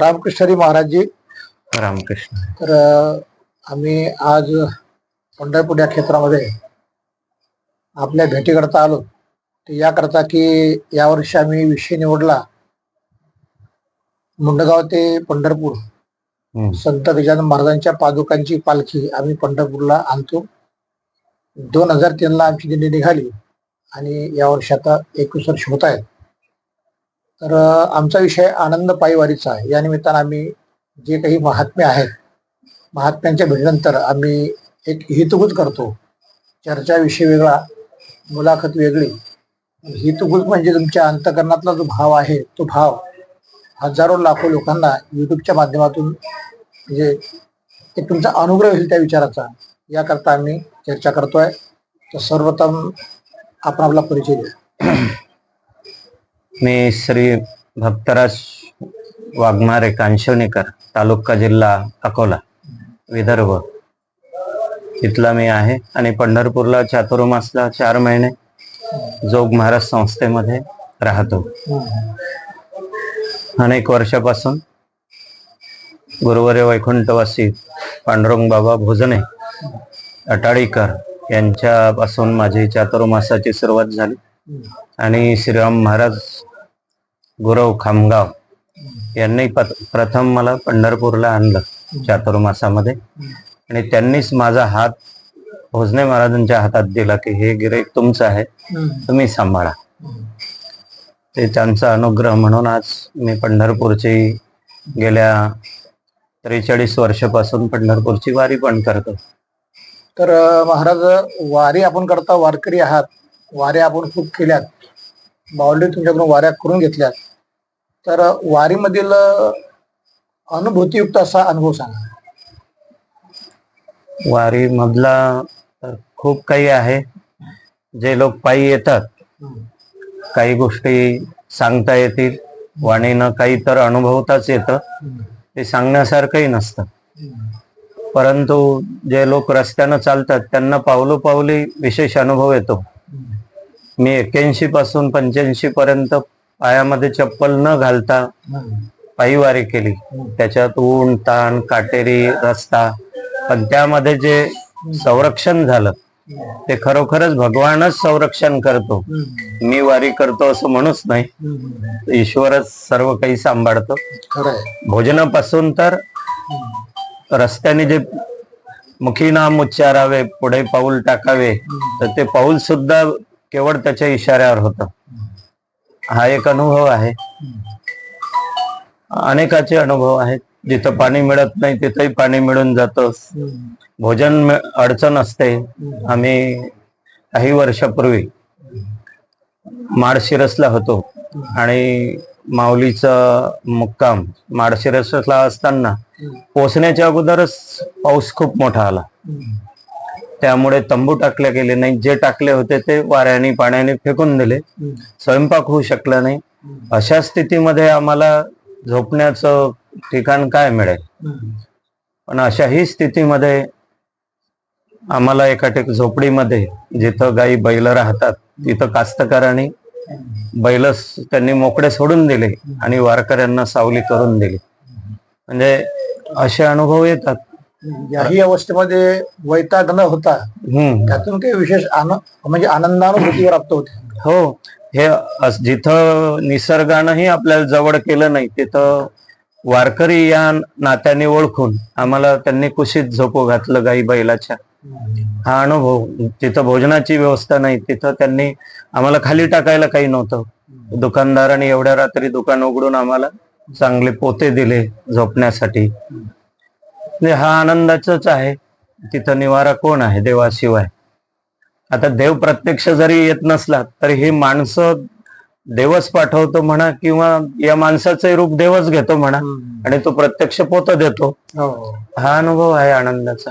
रामकृष्णरी महाराजजी. रामकृष्ण. तर आम्ही आज पंढरपूर या क्षेत्रामध्ये आपल्या भेटीकरता आलो. तर याकरता की यावर्षी आम्ही विषय निवडला. मुंडगाव ते पंढरपूर. संत गजानन महाराजांच्या पादुकांची पालखी आम्ही पंढरपूरला आणतो. दोन हजार तीनला आमची दिंडी निघाली आणि यावर्षी आता एकवीस वर्ष होत आहेत. तर आमचा विषय आनंद पायवारीचा आहे. या निमित्तानं आम्ही जे काही महात्मे आहेत महात्म्यांच्या भेटीनंतर आम्ही एक हितगुज करतो. चर्चा विषय वेगळा मुलाखत वेगळी. हितगुज म्हणजे तुमच्या अंतकरणातला जो भाव आहे तो भाव हजारो लाखो लोकांना युट्यूबच्या माध्यमातून म्हणजे एक तुमचा अनुग्रह होईल त्या विचाराचा. याकरता आम्ही चर्चा करतोय. तर सर्वप्रथम आपण आपला परिचय द्या मी श्री भक्तराज वाघमारे कांशवणीकर तालुका जिल्हा अकोला विदर्भ. इथला मी आहे आणि पंढरपूरला चातुर्मासला चार महिने जोग महाराज संस्थेमध्ये राहतो. अनेक वर्षापासून गुरुवारे वैकुंठवासी पांडुरंग बाबा भोजने अटाळीकर यांच्यापासून माझी चातुर्मासाची सुरुवात झाली. आणि श्रीराम महाराज गुरव खामगाव यांनी प्रथम मला पंढरपूरला आणलं चातुर्मासामध्ये आणि त्यांनीच माझा हात भोजने महाराजांच्या हातात दिला की हे गिरेक तुमचं आहे तुम्ही सांभाळा. ते त्यांचा अनुग्रह म्हणून आज मी पंढरपूरची गेल्या त्रेचाळीस वर्षापासून पंढरपूरची वारी पण करतो. तर महाराज वारी आपण करता वारकरी आहात. वाऱ्या आपण खूप केल्यात. बावली तुमच्याकडून वाऱ्या करून घेतल्यात. तर वारीमधील अनुभूतीयुक्त असा अनुभव सांगा. वारी मधला तर खूप काही आहे. जे लोक पायी येतात काही गोष्टी सांगता येतील. वाणीनं काही तर अनुभवताच येतं. ते सांगण्यासारखंही नसतं. परंतु जे लोक रस्त्यानं चालतात त्यांना पावलोपावली विशेष अनुभव येतो. मी एक्क्याऐंशी पासून पंच्याऐंशी पर्यंत पायामध्ये चप्पल न घालता पायी वारी केली. त्याच्यात ऊन ताण काटेरी रस्ता. पण त्यामध्ये जे संरक्षण झालं ते खरोखरच भगवानच संरक्षण करतो. मी वारी करतो असं म्हणूच नाही. ईश्वरच सर्व काही सांभाळतो. भोजनापासून तर रस्त्याने जे मुखी नाम उच्चारावे पुढे पाऊल टाकावे तर ते पाऊल सुद्धा केवळ त्याच्या इशाऱ्यावर होत. हा एक अनुभव आहे. अनेकाचे अनुभव आहेत. जिथं पाणी मिळत नाही तिथंही पाणी मिळून जातं. भोजन अडचण असते. आम्ही काही वर्षापूर्वी माळशिरसला होतो. आणि माऊलीचा मुक्काम माळशिरसला असताना पोचण्याच्या अगोदरच पाऊस खूप मोठा आला. त्यामुळे तंबू टाकले गेले नाही. जे टाकले होते ते वाऱ्याने पाण्याने फेकून दिले. स्वयंपाक होऊ शकला नाही. अशा स्थितीमध्ये आम्हाला झोपण्याचं ठिकाण काय मिळेल? पण अशाही स्थितीमध्ये आम्हाला एका ठिक झोपडीमध्ये जिथं गाई बैल राहतात तिथं कास्तकारांनी बैल त्यांनी मोकळे सोडून दिले आणि वारकऱ्यांना सावली करून दिली. म्हणजे असे अनुभव येतात. याही अवस्थेमध्ये वैताग न होता त्यातून काही विशेष म्हणजे आनंदानुभूती प्राप्त होते. हो. हे जिथं निसर्गानंही आपल्याला जवळ केलं नाही तिथं वारकरी या नात्याने ओळखून आम्हाला त्यांनी कुशीत झोपू घातलं गाई बैलाच्या. हा अनुभव. तिथं भोजनाची व्यवस्था नाही. तिथं त्यांनी आम्हाला खाली टाकायला काही नव्हतं. दुकानदाराने एवढ्या रात्री दुकान उघडून आम्हाला चांगले पोते दिले झोपण्यासाठी. हा आनंदाचाच आहे. तिथं निवारा कोण आहे? देवाशिवाय. आता देव प्रत्यक्ष जरी येत नसला तरी ही माणसं देवच पाठवतो म्हणा किंवा या माणसाचे रूप देवच घेतो म्हणा आणि तो प्रत्यक्ष पोत देतो. हो. हा अनुभव आहे आनंदाचा.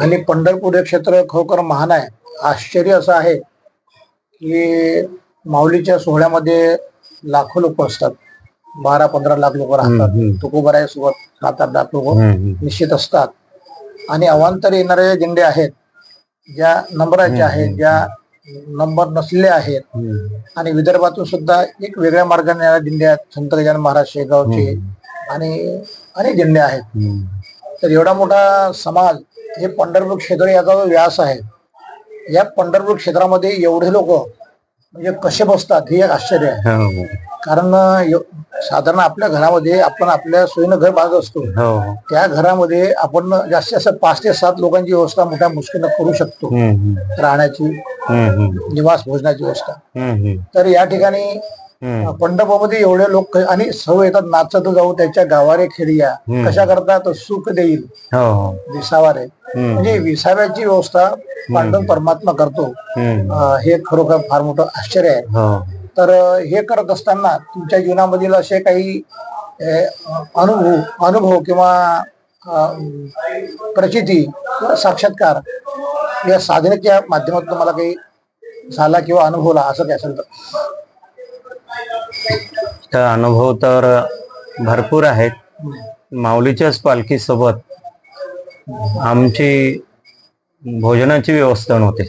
आणि पंढरपूर हे क्षेत्र खरोखर महान आहे. आश्चर्य असं आहे की माऊलीच्या सोहळ्यामध्ये लाखो लोक असतात. बारा पंधरा लाख लोक राहतात. तुकोबराय सोबत सात आठ लाख लोक. निश्चित असतात आणि अवांतर येणारे दिंडे आहेत ज्या नंबराच्या आहेत ज्या नंबर नसलेले आहेत. आणि विदर्भातून सुद्धा एक वेगळ्या मार्गाने या दिंड्या आहेत. संत गजानन महाराज शेगावचे आणि अनेक दिंड्या आहेत. तर एवढा मोठा समाज हे पंढरपूर क्षेत्र याचा जो व्यास आहे या पंढरपूर क्षेत्रामध्ये एवढे लोक म्हणजे कसे बसतात हे एक आश्चर्य आहे हो कारण साधारण आपल्या घरामध्ये आपण आपल्या सोयीनं घर बांधत असतो हो त्या घरामध्ये आपण जास्तीत जास्त पाच ते सात लोकांची व्यवस्था मोठ्या मुश्किलनं करू शकतो हम्म, हम्म. राहण्याची हम्म, हम्म. हम्म, भोजनाची व्यवस्था हम्म. तर या ठिकाणी. पंढरपूरमध्ये एवढे लोक आणि सर्व येतात नाचत जाऊ त्याच्या गावारे खेड्या. कशा करतात? सुख देईल. हो हो. विसावारे. म्हणजे विसाव्याची व्यवस्था पांडव परमात्मा करतो. हे खरोखर फार मोठं आश्चर्य आहे. हो. तर हे करत असताना तुमच्या जीवनामधील असे काही अनुभव अनुभव किंवा प्रचिती किंवा साक्षात्कार या साधनेच्या माध्यमातून मला काही झाला किंवा अनुभवला असं काय असेल तर तर अनुभव तर भरपूर आहेत. माऊलीच्याच पालखी सोबत आमची भोजनाची व्यवस्था नव्हती.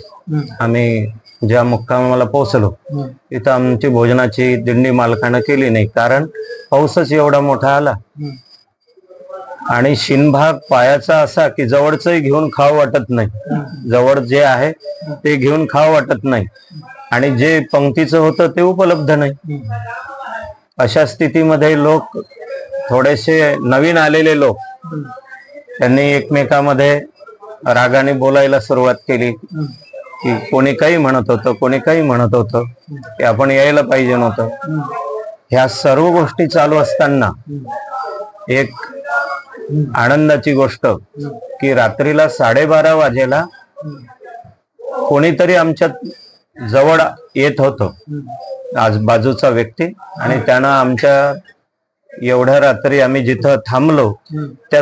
आम्ही ज्या मुक्कामाला पोहोचलो तिथं आमची भोजनाची दिंडी मालकानं केली नाही. कारण पाऊसच एवढा मोठा आला. आणि शिनभाग पायाचा असा की जवळचंही घेऊन खावं वाटत नाही. जवळ जे आहे ते घेऊन खावं वाटत नाही. आणि जे पंक्तीचं होतं ते उपलब्ध नाही. अशा स्थितीमध्ये लोक थोडेसे नवीन आलेले लोक त्यांनी एकमेकामध्ये रागाने बोलायला सुरुवात केली की कोणी काही म्हणत होतं कोणी काही म्हणत होतं की आपण यायला पाहिजे नव्हतं. ह्या सर्व गोष्टी चालू असताना एक आनंदाची गोष्ट की रात्रीला साडेबारा वाजेला कोणीतरी आमच्यात जवळ येत होतं. हम्म, आजूबाजूचा व्यक्ती आणि त्यानं आमच्या एवढ्या रात्री आम्ही जिथं थांबलो त्या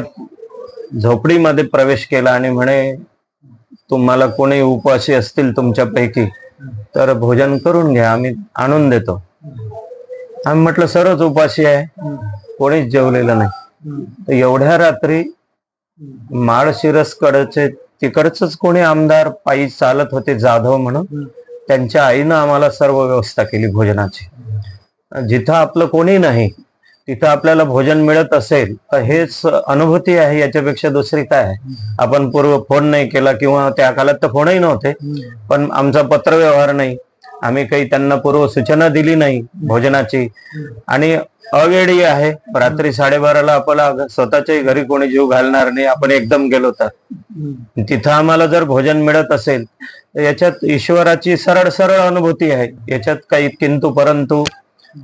झोपडीमध्ये प्रवेश केला आणि म्हणे तुम्हाला कोणी उपवासी असतील तुमच्यापैकी तर भोजन करून घ्या आम्ही आणून देतो. आम्ही म्हटलं सरच उपाशी आहे. कोणीच जेवलेलं नाही. एवढ्या रात्री हम्म, माळशिरस कडचे तिकडचंच कोणी आमदार पायी चालत होते जाधव म्हणून त्यांच्या आईनं आम्हाला सर्व व्यवस्था केली भोजनाची. जिथं आपलं कोणी नाही तिथं आपल्याला भोजन मिळत असेल तर हेच अनुभूती आहे याच्यापेक्षा दुसरी काय आहे? आपण पूर्व फोन नाही केला किंवा त्या काळात तर फोनही नव्हते पण आमचा पत्रव्यवहार नाही. आम्ही काही त्यांना पूर्व सूचना दिली नाही भोजनाची. आणि अवेळी आहे रात्री साडेबाराला आपल्याला स्वतःच्याही घरी कोणी जीव घालणार नाही आपण एकदम गेलो तर. तिथं आम्हाला जर भोजन मिळत असेल तर याच्यात ईश्वराची सरळ सरळ अनुभूती आहे. याच्यात काही किंतु परंतु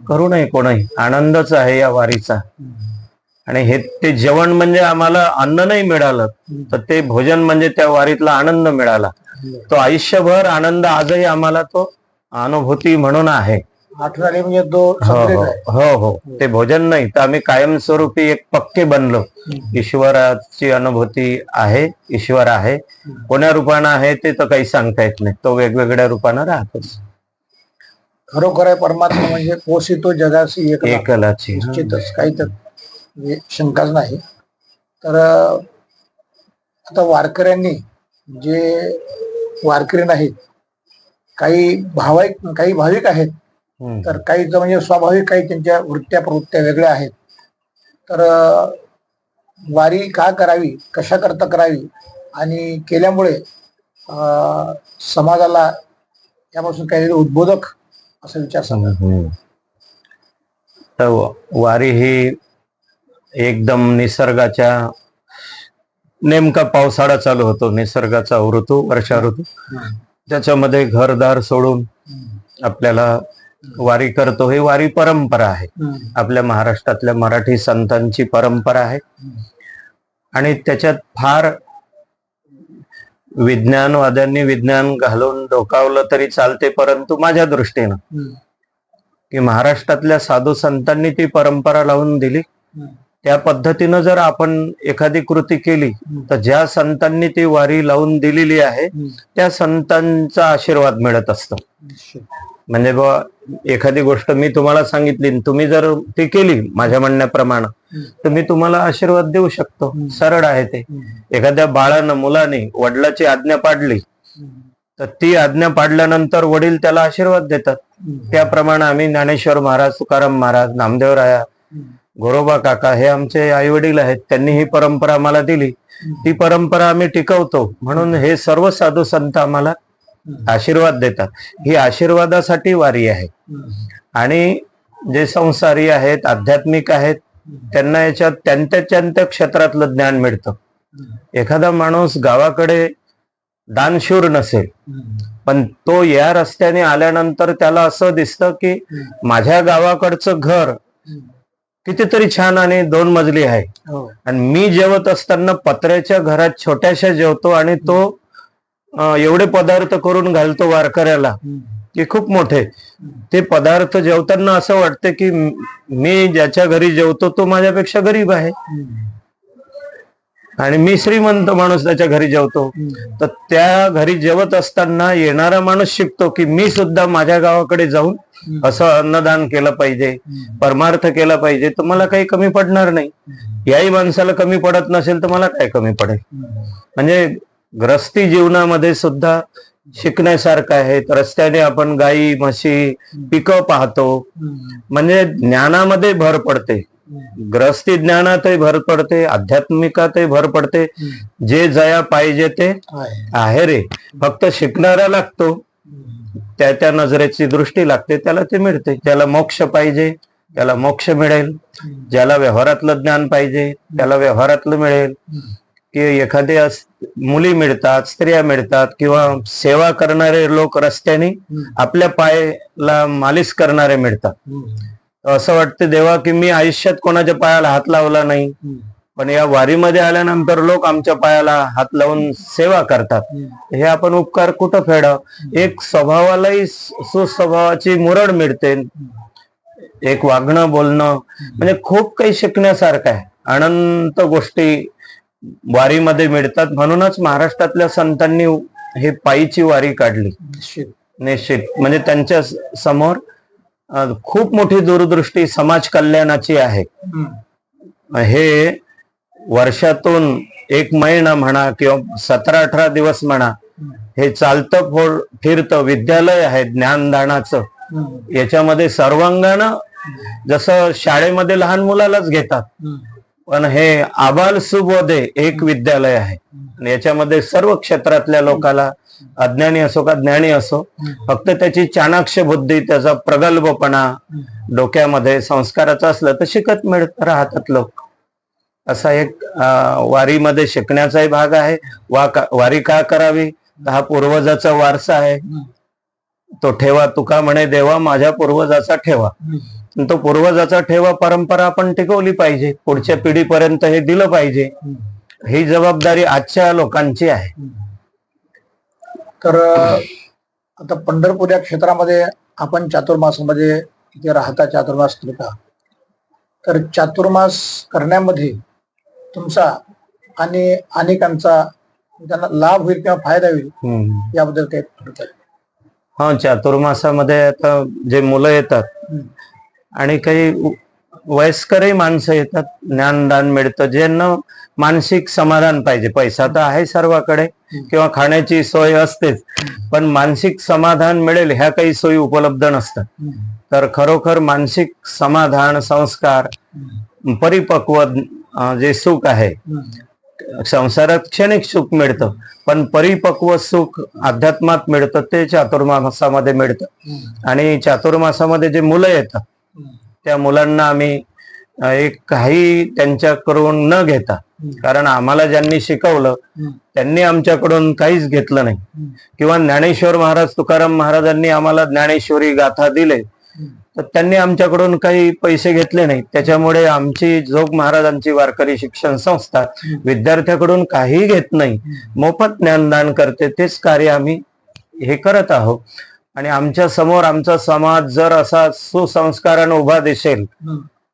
करू नये कोणाही. आनंदच आहे या वारीचा. आणि हे ते जेवण म्हणजे आम्हाला अन्न नाही मिळालं तर ते भोजन म्हणजे त्या वारीतला आनंद मिळाला. तो आयुष्यभर आनंद आजही आम्हाला तो अनुभूती म्हणून आहे. आठवण म्हणजे तो हो हो हो हो. ते भोजन नाही तर आम्ही कायमस्वरूपी एक पक्के बनलो. ईश्वराची अनुभूती आहे ईश्वर आहे. कोण्या रूपानं आहे ते तर काही सांगता येत नाही. तो वेगवेगळ्या रूपानं राहतोच. खरोखर आहे परमात्मा म्हणजे पोसितो जगाशी एक एकलाची. निश्चितच काही तर म्हणजे शंकाच नाही. तर आता वारकऱ्यांनी जे वारकरी नाहीत काही भाविक काही भाविक आहेत. तर काही म्हणजे स्वाभाविक काही त्यांच्या वृत्त्या प्रवृत्त्या वेगळ्या आहेत तर वारी का करावी कशा करता करावी आणि केल्यामुळे समाजाला यापासून काहीतरी उद्बोधक असा विचार सांगा. तर वारी ही एकदम निसर्गाच्या नेमका पावसाळा चालू होतो निसर्गाचा ऋतू वर्षा ऋतू त्याच्यामध्ये घरदार सोडून आपल्याला वारी करतो. ही वारी परंपरा आहे. आपल्या महाराष्ट्रातल्या मराठी संतांची परंपरा आहे. आणि त्याच्यात फार विज्ञानवाद्यांनी विज्ञान घालून डोकावलं तरी चालते परंतु माझ्या दृष्टीनं की महाराष्ट्रातल्या साधू संतांनी ती परंपरा लावून दिली. त्या पद्धतीनं जर आपण एखादी कृती केली तर ज्या संतांनी ती वारी लावून दिलेली आहे त्या संतांचा आशीर्वाद मिळत असतो. म्हणजे बा एखादी गोष्ट मी तुम्हाला सांगितली तुम्ही जर ती केली माझ्या म्हणण्याप्रमाणे तर मी तुम्हाला आशीर्वाद देऊ शकतो. सरळ आहे ते. एखाद्या बाळानं मुलाने वडिलाची आज्ञा पाडली तर ती आज्ञा पाडल्यानंतर वडील त्याला आशीर्वाद देतात. त्याप्रमाणे आम्ही ज्ञानेश्वर महाराज तुकाराम महाराज नामदेवराया गोरोबा काका हे आमचे आई वडील आहेत त्यांनी ही परंपरा आम्हाला दिली. ती परंपरा आम्ही टिकवतो. म्हणून हे सर्व साधू संत आम्हाला आशीर्वाद देतात. ही आशीर्वादासाठी वारी आहे. आणि जे संसारी आहेत आध्यात्मिक आहेत त्यांना याच्यात त्यांच्या त्यांच्या क्षेत्रातलं ज्ञान मिळतं. एखादा माणूस गावाकडे दानशूर नसेल पण तो या रस्त्याने आल्यानंतर त्याला असं दिसतं की माझ्या गावाकडचं घर कितीतरी छान आणि दोन मजली आहे. हो. आणि मी जेवत असताना पत्र्याच्या घरात छोट्याशा जेवतो आणि तो एवढे पदार्थ करून घालतो वारकऱ्याला की खूप मोठे. ते पदार्थ जेवताना असं वाटतं की मी ज्याच्या घरी जेवतो तो माझ्यापेक्षा गरीब आहे. आणि मी श्रीमंत माणूस त्याच्या घरी जेवतो. तर त्या घरी जेवत असताना येणारा माणूस शिकतो की मी सुद्धा माझ्या गावाकडे जाऊन असं अन्नदान केलं पाहिजे परमार्थ केला पाहिजे तर मला काही कमी पडणार नाही. याही माणसाला कमी पडत नसेल तर मला काय कमी पडेल? म्हणजे ग्रस्ती जीवनामध्ये सुद्धा शिकण्यासारखं आहे. रस्त्याने आपण गाई म्हशी पिकं पाहतो. म्हणजे ज्ञानामध्ये भर पडते. ग्रस्ती ज्ञानातही भर पडते आध्यात्मिकातही भर पडते. जे जया पाहिजे ते आहे रे. फक्त शिकणारा लागतो. त्या त्या नजरेची दृष्टी लागते त्याला ते मिळते. ज्याला मोक्ष पाहिजे त्याला मोक्ष मिळेल. ज्याला व्यवहारातलं ज्ञान पाहिजे त्याला व्यवहारातलं मिळेल. की एखाद्या मुली मिळतात स्त्रिया मिळतात किंवा सेवा करणारे लोक रस्त्याने आपल्या पायाला मालिश करणारे मिळतात. असं वाटतं देवा की मी आयुष्यात कोणाच्या पायाला हात लावला नाही. पण या वारीमध्ये आल्यानंतर लोक आमच्या पायाला हात लावून सेवा करतात. हे आपण उपकार कुठं फेडाव एक स्वभावालाही सुस्वभावाची मुरड मिळते. एक वागणं बोलणं म्हणजे खूप काही शिकण्यासारखं आहे. अनंत गोष्टी वारीमध्ये मिळतात. म्हणूनच महाराष्ट्रातल्या संतांनी हे पायीची वारी काढली. निश्चित. म्हणजे त्यांच्यासमोर खूप मोठी दूरदृष्टी समाज कल्याणाची आहे. हे वर्षातून एक महिना म्हणा किंवा सतरा अठरा दिवस म्हणा हे चालतं फोड फिरतं विद्यालय आहे ज्ञानदानाचं. याच्यामध्ये सर्वांगानं जसं शाळेमध्ये लहान मुलालाच घेतात पण हे आबाल सुबोधे एक विद्यालय आहे. आणि याच्यामध्ये सर्व क्षेत्रातल्या लोकाला अज्ञानी असो का ज्ञानी असो फक्त त्याची चाणाक्ष बुद्धी त्याचा प्रगल्भपणा डोक्यामध्ये संस्काराचा असलं तर शिकत मिळत राहतात लोक. असा एक वारीमध्ये शिकण्याचाही भाग आहे. वा का- वारी का करावी? हा पूर्वजाचा वारसा आहे. तो ठेवा तुका म्हणे देवा माझ्या पूर्वजाचा ठेवा. तो पूर्वजाचा ठेवा परंपरा आपण टिकवली पाहिजे. पुढच्या पिढीपर्यंत हे दिलं पाहिजे. ही जबाबदारी आजच्या लोकांची आहे. तर आता पंढरपूर या क्षेत्रामध्ये आपण चातुर्मासामध्ये इथे राहता चातुर्मास करता तर चातुर्मास करण्यामध्ये तुमचा आणि अनेकांचा त्यांना लाभ होईल किंवा फायदा होईल. याबद्दल काही थोडक्यात हा चातुर्मासामध्ये आता जे मुलं येतात. आणि काही वयस्करही माणसं येतात ज्ञानदान मिळतं ज्यांना मानसिक समाधान पाहिजे. पैसा तर आहे सर्वाकडे किंवा खाण्याची सोय असतेच पण मानसिक समाधान मिळेल ह्या काही सोयी उपलब्ध नसतात. तर खरोखर मानसिक समाधान संस्कार परिपक्व जे सुख आहे संसारात क्षणिक सुख मिळतं पण परिपक्व सुख अध्यात्मात मिळतं ते चातुर्मासामध्ये मिळतं. आणि चातुर्मासामध्ये जे मुलं येतात त्या मुलांना आम्ही एक काही त्यांच्याकडून न घेता कारण आम्हाला ज्यांनी शिकवलं त्यांनी आमच्याकडून काहीच घेतलं नाही. किंवा ज्ञानेश्वर महाराज तुकाराम महाराजांनी आम्हाला ज्ञानेश्वरी गाथा दिले तर त्यांनी आमच्याकडून काही पैसे घेतले नाही. त्याच्यामुळे आमची जोग महाराजांची वारकरी शिक्षण संस्था विद्यार्थ्याकडून काही घेत नाही. मोफत ज्ञानदान करते तेच कार्य आम्ही हे करत आहोत. आणि आमच्यासमोर आमचा समाज जर असा सुसंस्कारानं उभा दिसेल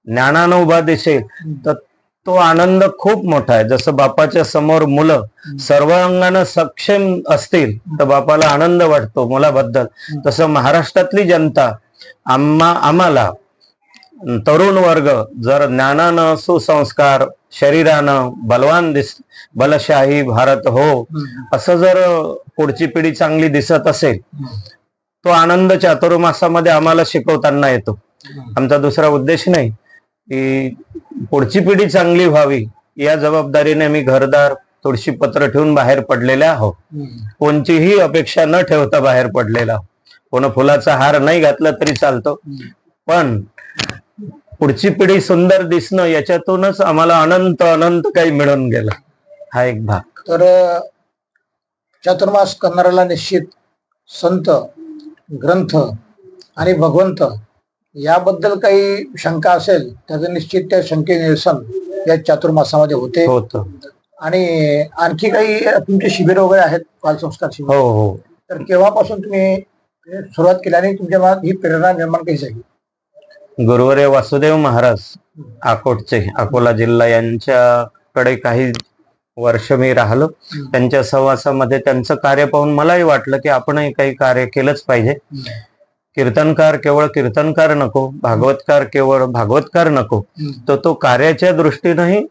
ज्ञानानं उभा दिसेल तर तो आनंद खूप मोठा आहे. जसं बापाच्या समोर मुलं सर्वांगानं सक्षम असतील तर बापाला आनंद वाटतो मुलाबद्दल. तसं महाराष्ट्रातली जनता आम्हा आम्हाला तरुण वर्ग जर ज्ञानानं सुसंस्कार शरीरानं बलवान दिस बलशाही भारत हो असं जर पुढची पिढी चांगली दिसत असेल तो आनंद चातुर्मासामध्ये आम्हाला शिकवताना येतो. आमचा दुसरा उद्देश नाही. की पुढची पिढी चांगली व्हावी या जबाबदारीने मी घरदार तुळशी पत्र ठेवून बाहेर पडलेले आहो कोणतीही अपेक्षा न ठेवता बाहेर पडलेला कोण फुलाचा हार नाही घातला तरी चालतो. पण पुढची पिढी सुंदर दिसणं याच्यातूनच आम्हाला अनंत अनंत काही मिळून गेलं. हा एक भाग. तर चातुर्मास करणाऱ्याला निश्चित संत ग्रंथ आणि भगवंत याबद्दल काही शंका असेल त्याचं निश्चित त्या शंके निरसन या चातुर्मासामध्ये होते. होत. आणि आणखी काही तुमचे शिबिर वगैरे आहेत बालसंस्कार शिबिर? हो हो. तर केव्हापासून तुम्ही सुरुवात केली आणि तुमच्या मनात ही प्रेरणा निर्माण कशी झाली? गुरुवर्य वासुदेव महाराज अकोटचे अकोला जिल्हा यांच्याकडे काही वर्ष मी राहिलो. त्यांच्या सहवासामध्ये त्यांचं कार्य पाहून मलाही वाटलं की आपणही काही कार्य केलंच पाहिजे. कीर्तनकार केवळ कीर्तनकार नको भागवतकार केवळ भागवतकार नको. तर तो कार्याच्या दृष्टीनंही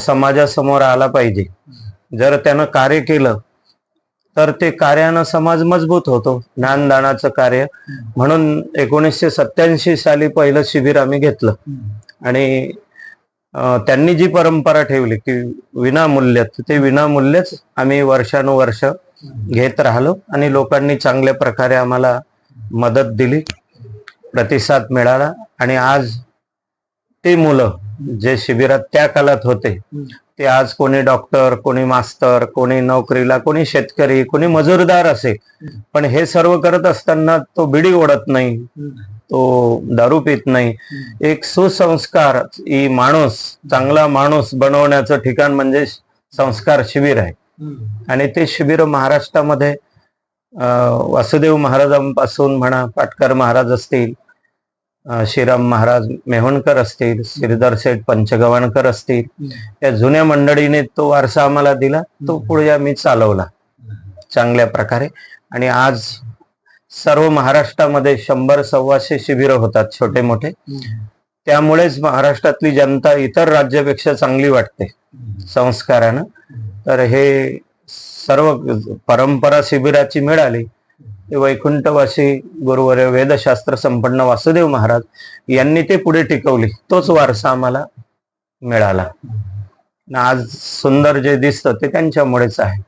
समाजासमोर आला पाहिजे. जर त्यानं कार्य केलं तर ते कार्यानं समाज मजबूत होतो. ज्ञानदानाचं कार्य. म्हणून एकोणीसशे सत्याऐंशी साली पहिलं शिबिर आम्ही घेतलं. आणि त्यांनी जी परंपरा ठेवली की विनामूल्य ते विनामूल्यच आम्ही वर्षानुवर्ष घेत राहिलो. आणि लोकांनी चांगल्या प्रकारे आम्हाला मदत दिली प्रतिसाद मिळाला आणि आज ते मुलं जे शिबिरात त्या काळात होते ते आज कोणी डॉक्टर कोणी मास्तर कोणी नोकरीला कोणी शेतकरी कोणी मजूरदार असे. पण हे सर्व करत असताना तो बिडी ओढत नाही तो दारू पित नाही. एक सुसंस्कार ही माणूस चांगला माणूस बनवण्याचं ठिकाण म्हणजे संस्कार शिबिर आहे. आणि ते शिबिर महाराष्ट्रामध्ये वासुदेव महाराजांपासून म्हणा पाटकर महाराज असतील श्रीराम महाराज मेहणकर असतील श्रीधर शेठ पंचगवाणकर असतील या जुन्या मंडळीने तो वारसा आम्हाला दिला तो पुढे आम्ही चालवला. चांगल्या प्रकारे. आणि आज सर्व महाराष्ट्रामध्ये शंभर सव्वाशे शिबिरं होतात छोटे मोठे त्यामुळेच महाराष्ट्रातली जनता इतर राज्यापेक्षा चांगली वाटते संस्कारानं. तर हे सर्व परंपरा शिबिराची मिळाली. ते वैकुंठवासी गुरुवर वेदशास्त्र संपन्न वासुदेव महाराज यांनी ते पुढे टिकवली. तोच वारसा आम्हाला मिळाला. आज सुंदर जे दिसतं ते त्यांच्यामुळेच आहे.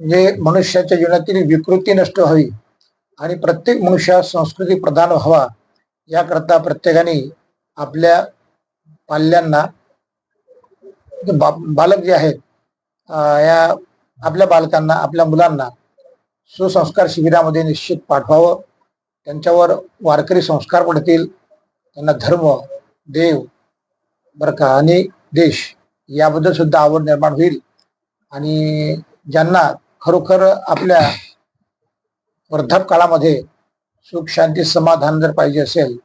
म्हणजे मनुष्याच्या जीवनातील विकृती नष्ट व्हावी आणि प्रत्येक मनुष्या संस्कृती प्रधान व्हावा याकरता प्रत्येकाने आपल्या पाल्यांना बा- बालक जे आहेत या आपल्या बालकांना आपल्या मुलांना सुसंस्कार शिबिरामध्ये निश्चित पाठवावं. त्यांच्यावर वारकरी संस्कार पडतील. त्यांना धर्म देव बरं का आणि देश याबद्दल सुद्धा आवड निर्माण होईल. आणि ज्यांना खरोखर आपल्या वर्धाप काळामध्ये सुख शांती समाधान जर पाहिजे असेल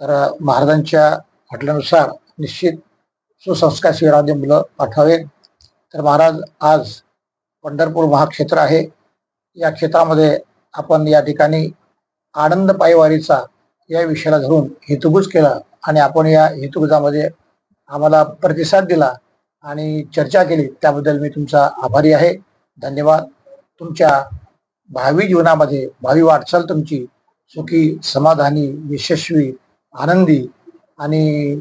तर महाराजांच्या म्हटल्यानुसार निश्चित सुसंस्कार शिबिरामध्ये मुलं पाठवावे तर महाराज आज पंढरपूर महाक्षेत्र आहे. या क्षेत्रामध्ये आपण या ठिकाणी आनंद पायवारीचा या विषयाला धरून हितगुज केला आणि आपण या हितगुजामध्ये आम्हाला प्रतिसाद दिला आणि चर्चा केली. त्याबद्दल मी तुमचा आभारी आहे. धन्यवाद. तुमच्या भावी जीवनामध्ये भावी वाटचाल तुमची सुखी समाधानी यशस्वी आनंदी आणि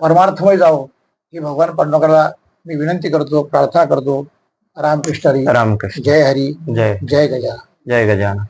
परमार्थमय जावो ही भगवान पांडुरंगाला मी विनंती करतो प्रार्थना करतो. रामकृष्ण हरी। रामकृष्ण। जय हरी। जय। जय गजा जय गजानन।